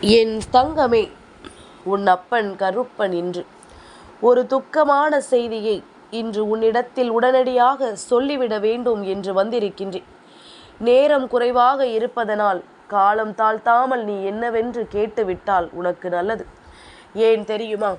என் தங்கமே உன் அப்பன் கருப்பன் இன்று ஒரு துக்கமான செய்தியை இன்று உன்னிடத்தில் உடனடியாக சொல்லிவிட வேண்டும் என்று வந்திருக்கின்றேன். நேரம் குறைவாக இருப்பதனால் காலம் தாழ்த்தாமல் நீ என்னவென்று கேட்டுவிட்டால் உனக்கு நல்லது. ஏன் தெரியுமா?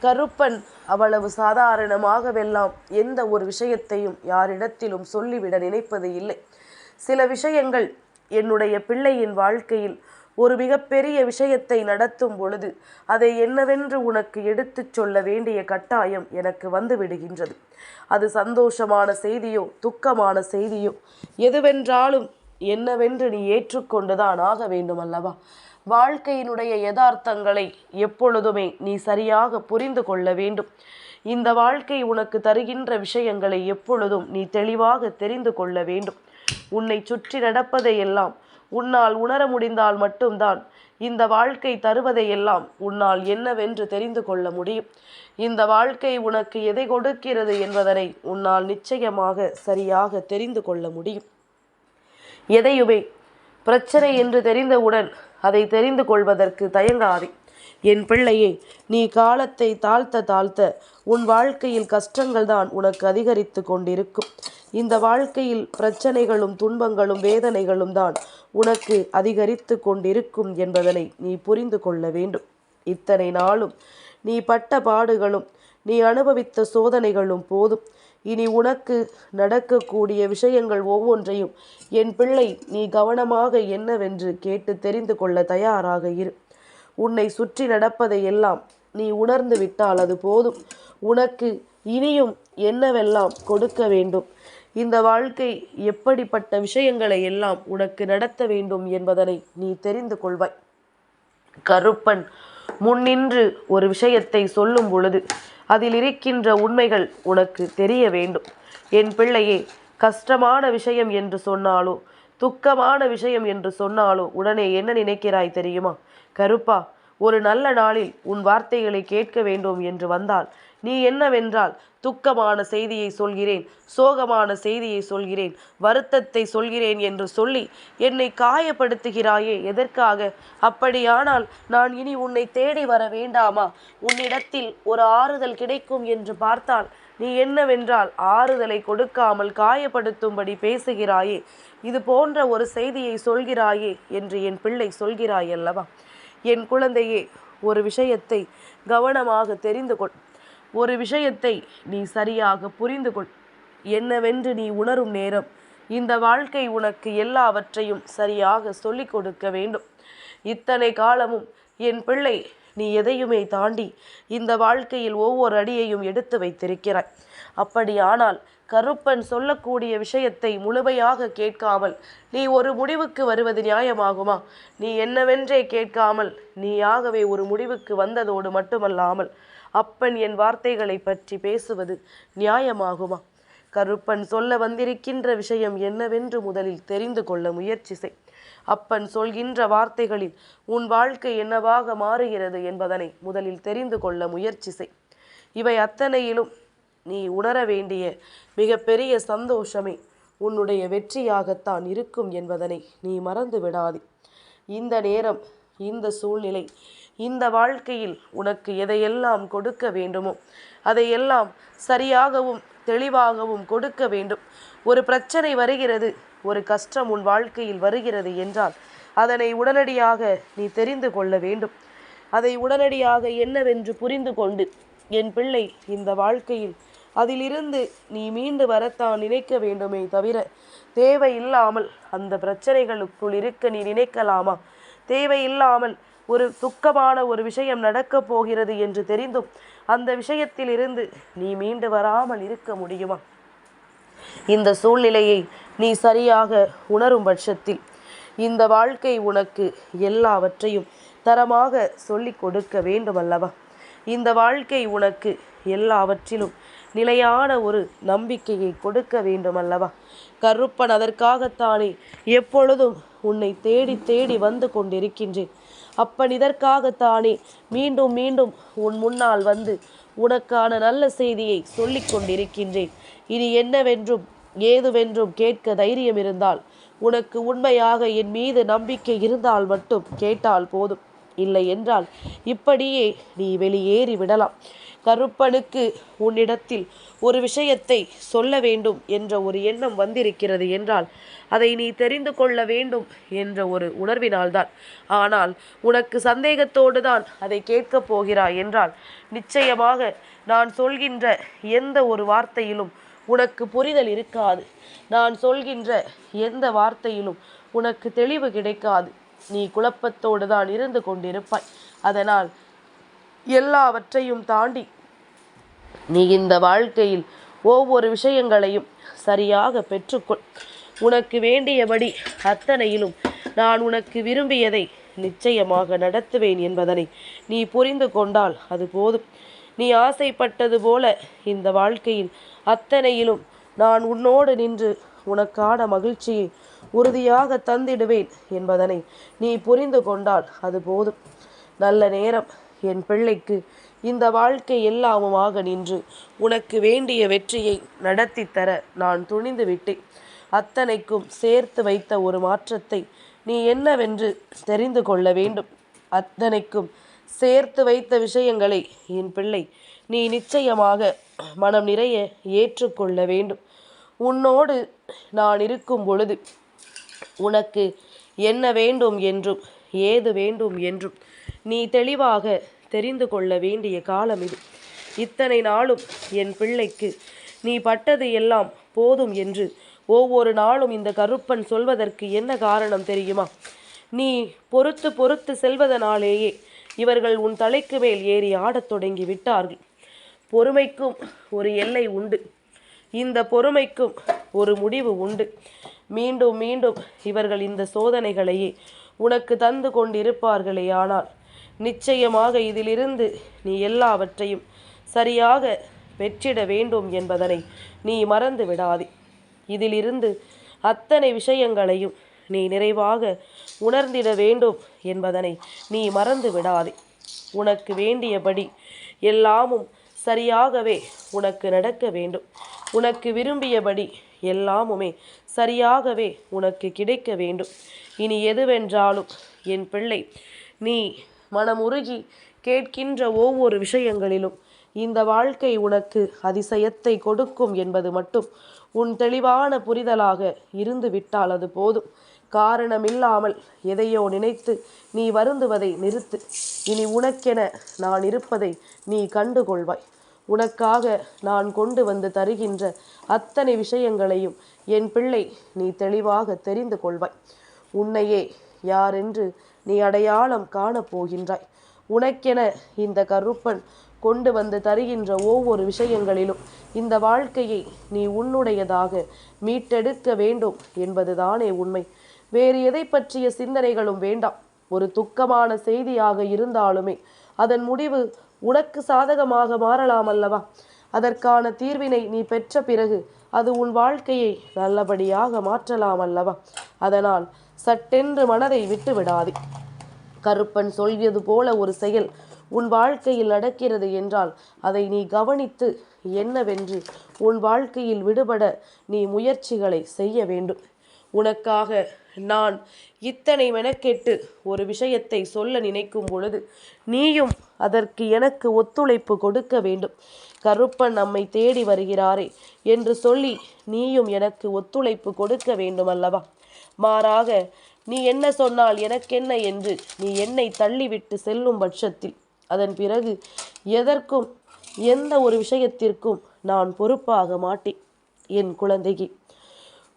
கருப்பன் அவ்வளவு சாதாரணமாகவெல்லாம் எந்த ஒரு விஷயத்தையும் யாரிடத்திலும் சொல்லிவிட நினைப்பது இல்லை. சில விஷயங்கள் என்னுடைய பிள்ளையின் வாழ்க்கையில் ஒரு மிகப்பெரிய விஷயத்தை நடத்தும் பொழுது அதை என்னவென்று உனக்கு எடுத்துச் சொல்ல வேண்டிய கட்டாயம் எனக்கு வந்து விடுகின்றது அது சந்தோஷமான செய்தியோ துக்கமான செய்தியோ எதுவென்றாலும் என்னவென்று நீ ஏற்றுக்கொண்டுதான் ஆக வேண்டும் அல்லவா வாழ்க்கையினுடைய யதார்த்தங்களை எப்பொழுதுமே நீ சரியாக புரிந்து கொள்ள வேண்டும். இந்த வாழ்க்கை உனக்கு தருகின்ற விஷயங்களை எப்பொழுதும் நீ தெளிவாக தெரிந்து கொள்ள வேண்டும். உன்னை சுற்றி நடப்பதையெல்லாம் உன்னால் உணர முடிந்தால் மட்டும்தான் இந்த வாழ்க்கை தருவதையெல்லாம் உன்னால் என்னவென்று தெரிந்து கொள்ள முடியும். இந்த வாழ்க்கை உனக்கு எதை கொடுக்கிறது என்பதனை உன்னால் நிச்சயமாக சரியாக தெரிந்து கொள்ள முடியும். எதையுமே பிரச்சனை என்று தெரிந்தவுடன் அதை தெரிந்து கொள்வதற்கு தயங்காதே. என் பிள்ளையே நீ காலத்தை தாழ்த்த தாழ்த்த உன் வாழ்க்கையில் கஷ்டங்கள் தான் உனக்கு அதிகரித்து கொண்டிருக்கும். இந்த வாழ்க்கையில் பிரச்சனைகளும் துன்பங்களும் வேதனைகளும் தான் உனக்கு அதிகரித்து கொண்டிருக்கும் என்பதனை நீ புரிந்து கொள்ள வேண்டும். இத்தனை நாளும் நீ பட்ட பாடுகளும் நீ அனுபவித்த சோதனைகளும் போதும். இனி உனக்கு நடக்கக்கூடிய விஷயங்கள் ஒவ்வொன்றையும் என் பிள்ளை நீ கவனமாக என்னவென்று கேட்டு தெரிந்து கொள்ள தயாராக இரு. உன்னை சுற்றி நடப்பதை எல்லாம் நீ உணர்ந்து விட்டால் அது போதும். உனக்கு இனியும் என்னவெல்லாம் கொடுக்க வேண்டும்? இந்த வாழ்க்கை எப்படிப்பட்ட விஷயங்களை எல்லாம் உனக்கு நடத்த வேண்டும் என்பதனை நீ தெரிந்து கொள்வாய். கருப்பன் முன்னின்று ஒரு விஷயத்தை சொல்லும் பொழுது அதில் இருக்கின்ற உண்மைகள் உனக்கு தெரிய வேண்டும். என் பிள்ளையே கஷ்டமான விஷயம் என்று சொன்னாலோ துக்கமான விஷயம் என்று சொன்னாலோ உடனே என்ன நினைக்கிறாய் தெரியுமா? கருப்பா ஒரு நல்ல நாளில் உன் வார்த்தைகளை கேட்க வேண்டும் என்று வந்தால் நீ என்னவென்றால் துக்கமான செய்தியை சொல்கிறேன் சோகமான செய்தியை சொல்கிறேன் வருத்தத்தை சொல்கிறேன் என்று சொல்லி என்னை காயப்படுத்துகிறாயே எதற்காக? அப்படியானால் நான் இனி உன்னை தேடி வர வேண்டாமா? உன்னிடத்தில் ஒரு ஆறுதல் கிடைக்கும் என்று பார்த்தால் நீ என்னவென்றால் ஆறுதலை கொடுக்காமல் காயப்படுத்தும்படி பேசுகிறாயே இது போன்ற ஒரு செய்தியை சொல்கிறாயே என்று என் பிள்ளை சொல்கிறாய் அல்லவா என் குழந்தையே ஒரு விஷயத்தை கவனமாக தெரிந்து கொள். ஒரு விஷயத்தை நீ சரியாக புரிந்து கொள். என்னவென்று நீ உணரும் நேரம் இந்த வாழ்க்கை உனக்கு எல்லாவற்றையும் சரியாக சொல்லிக் கொடுக்க வேண்டும். இத்தனை காலமும் என் பிள்ளை நீ எதையுமே தாண்டி இந்த வாழ்க்கையில் ஒவ்வொரு அடியையும் எடுத்து வைத்திருக்கிறாய். அப்படியானால் கருப்பன் சொல்லக்கூடிய விஷயத்தை முழுமையாக கேட்காமல் நீ ஒரு முடிவுக்கு வருவது நியாயமாகுமா? நீ என்னவென்றே கேட்காமல் நீயாகவே ஒரு முடிவுக்கு வந்ததோடு மட்டுமல்லாமல் அப்பன் என் வார்த்தைகளை பற்றி பேசுவது நியாயமாகுமா கருப்பன் சொல்ல வந்திருக்கின்ற விஷயம் என்னவென்று முதலில் தெரிந்து கொள்ள முயற்சி செய். அப்பன் சொல்கின்ற வார்த்தைகளில் உன் வாழ்க்கை என்னவாக மாறுகிறது என்பதனை முதலில் தெரிந்து கொள்ள முயற்சி செய். இவை அத்தனையிலும் நீ உணர வேண்டிய மிகப்பெரிய சந்தோஷமே உன்னுடைய வெற்றியாகத்தான் இருக்கும் என்பதனை நீ மறந்து விடாதே. இந்த நேரம் இந்த சூழ்நிலை இந்த வாழ்க்கையில் உனக்கு எதையெல்லாம் கொடுக்க வேண்டுமோ அதையெல்லாம் சரியாகவும் தெளிவாகவும் கொடுக்க வேண்டும். ஒரு பிரச்சனை வருகிறது ஒரு கஷ்டம் உன் வாழ்க்கையில் வருகிறது என்றால் அதனை உடனடியாக நீ தெரிந்து கொள்ள வேண்டும். அதை உடனடியாக என்னவென்று புரிந்து கொண்டு என் பிள்ளை இந்த வாழ்க்கையில் அதிலிருந்து நீ மீண்டு வரத்தான் நினைக்க வேண்டுமே தவிர தேவையில்லாமல் அந்த பிரச்சனைகளுக்குள் இருக்க நீ நினைக்கலாமா? தேவையில்லாமல் ஒரு துக்கமான ஒரு விஷயம் நடக்கப் போகிறது என்று தெரிந்தும் அந்த விஷயத்தில் இருந்து நீ மீண்டு வராமல் இருக்க முடியுமா? இந்த சூழ்நிலையை நீ சரியாக உணரும் பட்சத்தில் இந்த வாழ்க்கை உனக்கு எல்லாவற்றையும் தரமாக சொல்லிக் கொடுக்க வேண்டும் அல்லவா இந்த வாழ்க்கை உனக்கு எல்லாவற்றிலும் நிலையான ஒரு நம்பிக்கையை கொடுக்க வேண்டும் அல்லவா கருப்பன் அதற்காகத்தானே எப்பொழுதும் உன்னை தேடி தேடி வந்து கொண்டிருக்கின்றேன். அப்பன் இதற்காகத்தானே மீண்டும் மீண்டும் உன் முன்னால் வந்து உனக்கான நல்ல செய்தியை சொல்லிக் கொண்டிருக்கின்றேன். இனி என்னவென்றும் ஏதுவென்றும் கேட்க தைரியம் இருந்தால் உனக்கு உண்மையாக என் மீது நம்பிக்கை இருந்தால் மட்டும் கேட்டால் போதும். இல்லை என்றால் இப்படியே நீ வெளியேறி விடலாம். கருப்பனுக்கு உன்னிடத்தில் ஒரு விஷயத்தை சொல்ல வேண்டும் என்ற ஒரு எண்ணம் வந்திருக்கிறது என்றால் அதை நீ தெரிந்து கொள்ள வேண்டும் என்ற ஒரு உணர்வினால்தான். ஆனால் உனக்கு சந்தேகத்தோடு தான் அதை கேட்கப் போகிறாய் என்றால் நிச்சயமாக நான் சொல்கின்ற எந்த ஒரு வார்த்தையிலும் உனக்கு புரிதல் இருக்காது. நான் சொல்கின்ற எந்த வார்த்தையிலும் உனக்கு தெளிவு கிடைக்காது. நீ குழப்பத்தோடு தான் இருந்து கொண்டிருப்பாய். அதனால் எல்லாவற்றையும் தாண்டி. நீ இந்த வாழ்க்கையில் ஒவ்வொரு விஷயங்களையும் சரியாக பெற்றுக்கொள். உனக்கு வேண்டியபடி அத்தனையிலும் நான் உனக்கு விரும்பியதை நிச்சயமாக நடத்துவேன் என்பதனை நீ புரிந்து கொண்டால் அது போதும். நீ ஆசைப்பட்டது போல இந்த வாழ்க்கையில் அத்தனையிலும் நான் உன்னோடு நின்று உனக்கான மகிழ்ச்சியை உறுதியாக தந்திடுவேன் என்பதனை நீ புரிந்து கொண்டால் அது போதும். நல்ல நேரம். என் பிள்ளைக்கு இந்த வாழ்க்கை எல்லாமுமாக நின்று உனக்கு வேண்டிய வெற்றியை நடத்தி தர நான் துணிந்து விட்டேன். அத்தனைக்கும் சேர்த்து வைத்த ஒரு மாற்றத்தை நீ என்னவென்று தெரிந்து கொள்ள வேண்டும். அத்தனைக்கும் சேர்த்து வைத்த விஷயங்களை என் பிள்ளை நீ நிச்சயமாக மனம் நிறைய ஏற்றுக்கொள்ள வேண்டும். உன்னோடு நான் இருக்கும் பொழுது உனக்கு என்ன வேண்டும் என்றும் ஏது வேண்டும் என்றும் நீ தெளிவாக தெரிந்து கொள்ள வேண்டிய காலம் இது. இத்தனை நாளும் என் பிள்ளைக்கு நீ பட்டது எல்லாம் போதும் என்று ஒவ்வொரு நாளும் இந்த கருப்பன் சொல்வதற்கு என்ன காரணம் தெரியுமா? நீ பொறுத்து பொறுத்து செல்வதனாலேயே இவர்கள் உன் தலைக்கு மேல் ஏறி ஆடத் தொடங்கி விட்டார்கள். பொறுமைக்கும் ஒரு எல்லை உண்டு. இந்த பொறுமைக்கும் ஒரு முடிவு உண்டு. மீண்டும் மீண்டும் இவர்கள் இந்த சோதனைகளையே உனக்கு தந்து கொண்டிருப்பார்களே ஆனால் நிச்சயமாக இதிலிருந்து நீ எல்லாவற்றையும் சரியாக பெற்றிட வேண்டும் என்பதனை நீ மறந்து விடாதே. இதிலிருந்து அத்தனை விஷயங்களையும் நீ நிறைவாக உணர்ந்திட வேண்டும் என்பதனை நீ மறந்து விடாதே. உனக்கு வேண்டியபடி எல்லாமும் சரியாகவே உனக்கு நடக்க வேண்டும். உனக்கு விரும்பியபடி எல்லாமுமே சரியாகவே உனக்கு கிடைக்க வேண்டும். இனி எதுவென்றாலும் என் பிள்ளை நீ மனமுருகி கேட்கின்ற ஒவ்வொரு விஷயங்களிலும் இந்த வாழ்க்கை உனக்கு அதிசயத்தை கொடுக்கும் என்பது மட்டும் உன் தெளிவான புரிதலாக இருந்து விட்டால் அது போதும். காரணமில்லாமல் எதையோ நினைத்து நீ வருந்துவதை நிறுத்து. இனி உனக்கென நான் இருப்பதை நீ கண்டுகொள்வாய். உனக்காக நான் கொண்டு வந்து தருகின்ற அத்தனை விஷயங்களையும் என் பிள்ளை நீ தெளிவாக தெரிந்து கொள்வாய். உன்னையே யாரென்று நீ அடையாளம் காணப் போகின்றாய் உனக்கென இந்த கருப்பன் கொண்டு வந்து தருகின்ற ஒவ்வொரு விஷயங்களிலும் இந்த வாழ்க்கையை நீ உன்னுடையதாக மீட்டெடுக்க வேண்டும் என்பதுதானே உண்மை. வேறு எதை பற்றிய சிந்தனைகளும் வேண்டாம். ஒரு துக்கமான செய்தியாக இருந்தாலுமே அதன் முடிவு உனக்கு சாதகமாக மாறலாம் அல்லவா? அதற்கான தீர்வினை நீ பெற்ற பிறகு அது உன் வாழ்க்கையை நல்லபடியாக மாற்றலாம் அல்லவா? அதனால் சட்டென்று மனதை விட்டு விடாதே. கருப்பன் சொல்வது போல ஒரு செயல் உன் வாழ்க்கையில் நடக்கிறது என்றால் அதை நீ கவனித்து என்னவென்று உன் வாழ்க்கையில் விடுபட நீ முயற்சிகளை செய்ய வேண்டும். உனக்காக நான் இத்தனை மெனக்கெட்டு ஒரு விஷயத்தை சொல்ல நினைக்கும் பொழுது நீயும் அதற்கு எனக்கு ஒத்துழைப்பு கொடுக்க வேண்டும். கருப்பன் நம்மை தேடி வருகிறாரே என்று சொல்லி நீயும் எனக்கு ஒத்துழைப்பு கொடுக்க வேண்டும் அல்லவா மாறாக நீ என்ன சொன்னால் எனக்கென்ன? என்று நீ என்னை தள்ளிவிட்டு செல்லும் பட்சத்தில். அதன் பிறகு எதற்கும் எந்த ஒரு விஷயத்திற்கும் நான் பொறுப்பாக மாட்டேன் என் குழந்தைக்கு.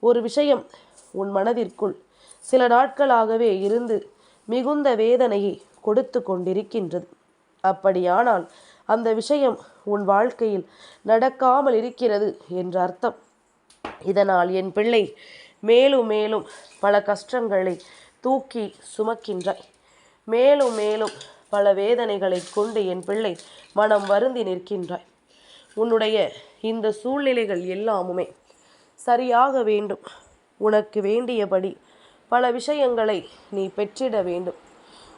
ஒரு விஷயம் உன் மனதிற்குள் சில நாட்களாகவே இருந்து மிகுந்த வேதனையை கொடுத்து கொண்டிருக்கின்றது. அப்படியானால் அந்த விஷயம் உன் வாழ்க்கையில் நடக்காமல் இருக்கிறது என்ற அர்த்தம். இதனால் என் பிள்ளை மேலும் மேலும் பல கஷ்டங்களை தூக்கி சுமக்கின்றாய். மேலும் மேலும் பல வேதனைகளை கொண்டு என் பிள்ளை மனம் வருந்தி நிற்கின்றாய். உன்னுடைய இந்த சூழ்நிலைகள் எல்லாமுமே சரியாக வேண்டும். உனக்கு வேண்டியபடி பல விஷயங்களை நீ பெற்றிட வேண்டும்.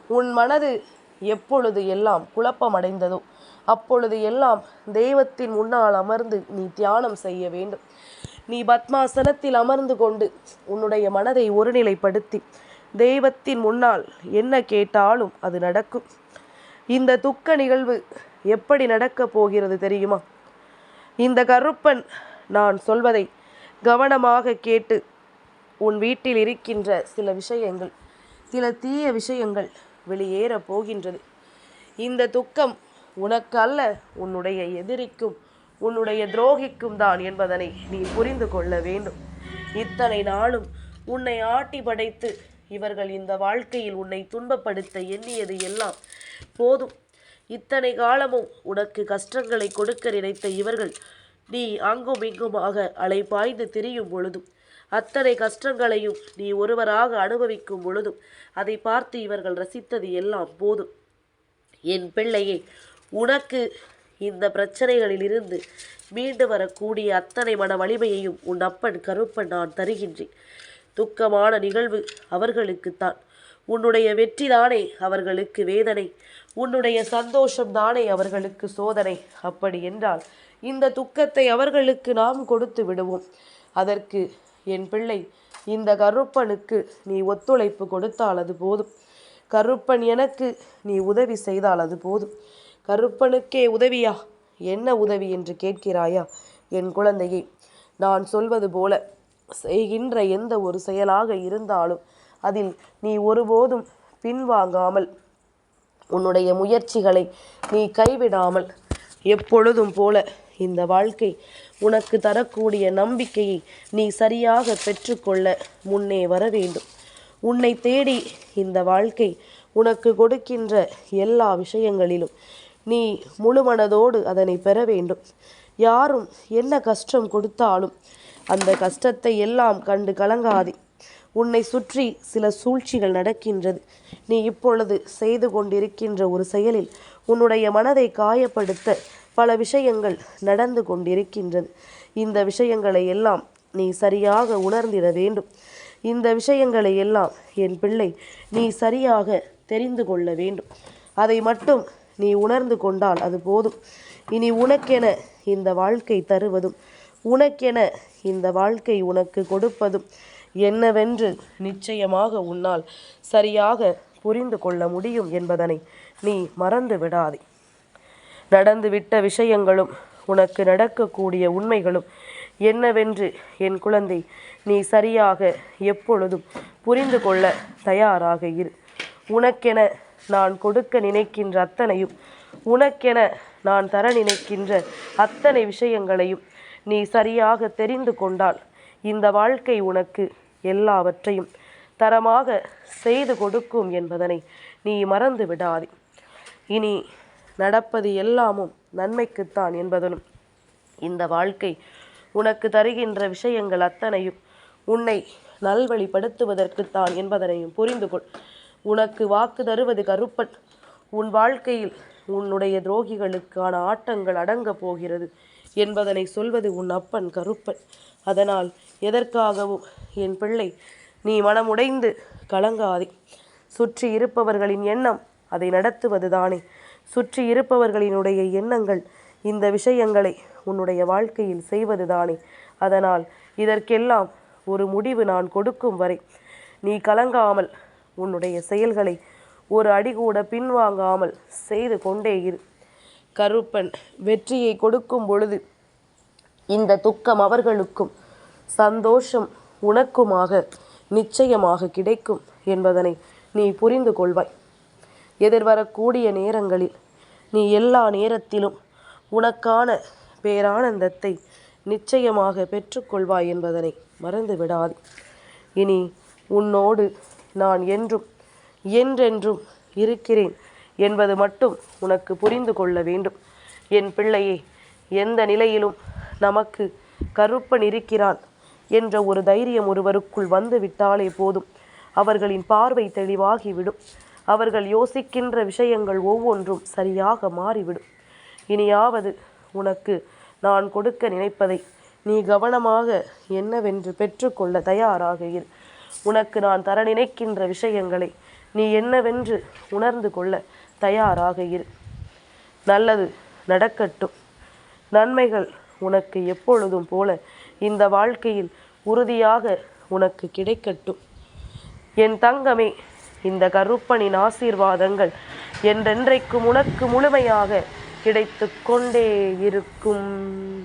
உன் மனது எப்பொழுது எல்லாம் குழப்பமடைந்ததோ அப்பொழுது எல்லாம் தெய்வத்தின் முன்னால் அமர்ந்து நீ தியானம் செய்ய வேண்டும். நீ பத்மாசனத்தில் அமர்ந்து கொண்டு உன்னுடைய மனதை ஒருநிலைப்படுத்தி. தெய்வத்தின் முன்னால் என்ன கேட்டாலும் அது நடக்கும். இந்த துக்க நிகழ்வு எப்படி நடக்கப் போகிறது தெரியுமா? இந்த கருப்பன் நான் சொல்வதை கவனமாக கேட்டு உன் வீட்டில் இருக்கின்ற சில விஷயங்கள் சில தீய விஷயங்கள் வெளியேறப் போகின்றது. இந்த துக்கம் உனக்கு அல்ல உன்னுடைய எதிரிக்கும் உன்னுடைய துரோகிக்கும் தான் என்பதனை நீ புரிந்து கொள்ள வேண்டும். இத்தனை நாளும் உன்னை ஆட்டி படைத்து இவர்கள் இந்த வாழ்க்கையில் உன்னை துன்பப்படுத்த எண்ணியது எல்லாம் போதும். இத்தனை காலமும் உனக்கு கஷ்டங்களை கொடுக்க நினைத்த இவர்கள் நீ அங்கும் இங்குமாக அலைபாய்ந்து திரியும் பொழுதும் அத்தனை கஷ்டங்களையும் நீ ஒருவராக அனுபவிக்கும் பொழுதும் அதை பார்த்து இவர்கள் ரசித்தது எல்லாம் போதும். என் பிள்ளையே உனக்கு இந்த பிரச்சனைகளிலிருந்து மீண்டு வரக்கூடிய அத்தனை மன வலிமையையும் உன் அப்பன் கருப்பன் நான் தருகின்றேன். துக்கமான நிகழ்வு அவர்களுக்குத்தான். உன்னுடைய வெற்றி தானே அவர்களுக்கு வேதனை. உன்னுடைய சந்தோஷம் தானே அவர்களுக்கு சோதனை. அப்படி என்றால் இந்த துக்கத்தை அவர்களுக்கு நாம் கொடுத்து விடுவோம். அதற்கு என் பிள்ளை இந்த கருப்பனுக்கு நீ ஒத்துழைப்பு கொடுத்தால் அது போதும். கருப்பன் எனக்கு நீ உதவி செய்தால் அது போதும். கருப்பனுக்கே உதவியா? என்ன உதவி என்று கேட்கிறாயா என் குழந்தையை? நான் சொல்வது போல செய்கின்ற எந்த ஒரு செயலாக இருந்தாலும் அதில் நீ ஒருபோதும் பின்வாங்காமல் உன்னுடைய முயற்சிகளை நீ கைவிடாமல் எப்பொழுதும் போல இந்த வாழ்க்கை உனக்கு தரக்கூடிய நம்பிக்கையை நீ சரியாக பெற்றுக்கொள்ள முன்னே வர வேண்டும். உன்னை தேடி இந்த வாழ்க்கை உனக்கு கொடுக்கின்ற எல்லா விஷயங்களிலும் நீ முழுமனதோடு அதனை பெற வேண்டும். யாரும் என்ன கஷ்டம் கொடுத்தாலும் அந்த கஷ்டத்தை எல்லாம் கண்டு கலங்காதே. உன்னை சுற்றி சில சூழ்ச்சிகள் நடக்கின்றது. நீ இப்பொழுது செய்து கொண்டிருக்கின்ற ஒரு செயலில் உன்னுடைய மனதை காயப்படுத்த பல விஷயங்கள் நடந்து கொண்டிருக்கின்றது. இந்த விஷயங்களை எல்லாம் நீ சரியாக உணர்ந்திட வேண்டும். இந்த விஷயங்களை எல்லாம் என் பிள்ளை நீ சரியாக தெரிந்து கொள்ள வேண்டும். அதை மட்டும் நீ உணர்ந்து கொண்டால் அது போதும். இனி உனக்கென இந்த வாழ்க்கை தருவதும் உனக்கென இந்த வாழ்க்கை உனக்கு கொடுப்பதும் என்னவென்று நிச்சயமாக உன்னால் சரியாக புரிந்து கொள்ள முடியும் என்பதனை நீ மறந்து விடாதே. நடந்துவிட்ட விஷயங்களும் உனக்கு நடக்கக்கூடிய உண்மைகளும் என்னவென்று என் குழந்தை நீ சரியாக எப்பொழுதும் புரிந்து கொள்ள தயாராக இரு. உனக்கென நான் கொடுக்க நினைக்கின்ற அத்தனையும் உனக்கென நான் தர நினைக்கின்ற அத்தனை விஷயங்களையும் நீ சரியாக தெரிந்து கொண்டால் இந்த வாழ்க்கை உனக்கு எல்லாவற்றையும் தரமாக செய்து கொடுக்கும் என்பதனை நீ மறந்து விடாதே. இனி நடப்பது எல்லாமும் நன்மைக்குத்தான் என்பதனும் இந்த வாழ்க்கை உனக்கு தருகின்ற விஷயங்கள் அத்தனையும் உன்னை நல்வழிப்படுத்துவதற்குத்தான் என்பதனையும் புரிந்து கொள் உனக்கு வாக்கு தருவது கருப்பன். உன் வாழ்க்கையில் உன்னுடைய துரோகிகளுக்கான ஆட்டங்கள் அடங்கப் போகிறது என்பதனை சொல்வது உன் அப்பன் கருப்பன். அதனால் எதற்காகவும் என் பிள்ளை நீ மனமுடைந்து கலங்காதே. சுற்றி இருப்பவர்களின் எண்ணம் அதை நடத்துவது தானே. சுற்றி இருப்பவர்களினுடைய எண்ணங்கள் இந்த விஷயங்களை உன்னுடைய வாழ்க்கையில் செய்வது தானே. அதனால் இதற்கெல்லாம் ஒரு முடிவு நான் கொடுக்கும் வரை நீ கலங்காமல் உன்னுடைய செயல்களை ஒரு அடி கூட பின்வாங்காமல் செய்து கொண்டே இரு. கருப்பன் வெற்றியை கொடுக்கும் பொழுது இந்த துக்கம் அவர்களுக்கும் சந்தோஷம் உனக்குமாக நிச்சயமாக கிடைக்கும் என்பதனை நீ புரிந்து கொள்வாய். எதிர்வரக்கூடிய நேரங்களில் நீ எல்லா நேரத்திலும் உனக்கான பேரானந்தத்தை நிச்சயமாக பெற்றுக்கொள்வாய் என்பதனை மறந்து விடாது இனி உன்னோடு நான் என்றும் என்றென்றும் இருக்கிறேன் என்பது மட்டும் உனக்கு புரிந்து கொள்ள வேண்டும். என் பிள்ளையே எந்த நிலையிலும் நமக்கு கருப்பன் இருக்கிறான் என்ற ஒரு தைரியம் ஒருவருக்குள் வந்து விட்டாலே போதும். அவர்களின் பார்வை தெளிவாகிவிடும். அவர்கள் யோசிக்கின்ற விஷயங்கள் ஒவ்வொன்றும் சரியாக மாறிவிடும். இனியாவது உனக்கு நான் கொடுக்க நினைப்பதை நீ கவனமாக என்னவென்று பெற்றுக்கொள்ள தயாராக இரு. உனக்கு நான் தர நினைக்கின்ற விஷயங்களை நீ என்னவென்று உணர்ந்து கொள்ள தயாராக இரு. நல்லது நடக்கட்டும். நன்மைகள் உனக்கு எப்பொழுதும் போல இந்த வாழ்க்கையில் உறுதியாக உனக்கு கிடைக்கட்டும். என் தங்கமே இந்த கருப்பனின் ஆசீர்வாதங்கள் என்றென்றைக்கும் உனக்கு முழுமையாக கிடைத்து கொண்டே இருக்கும்.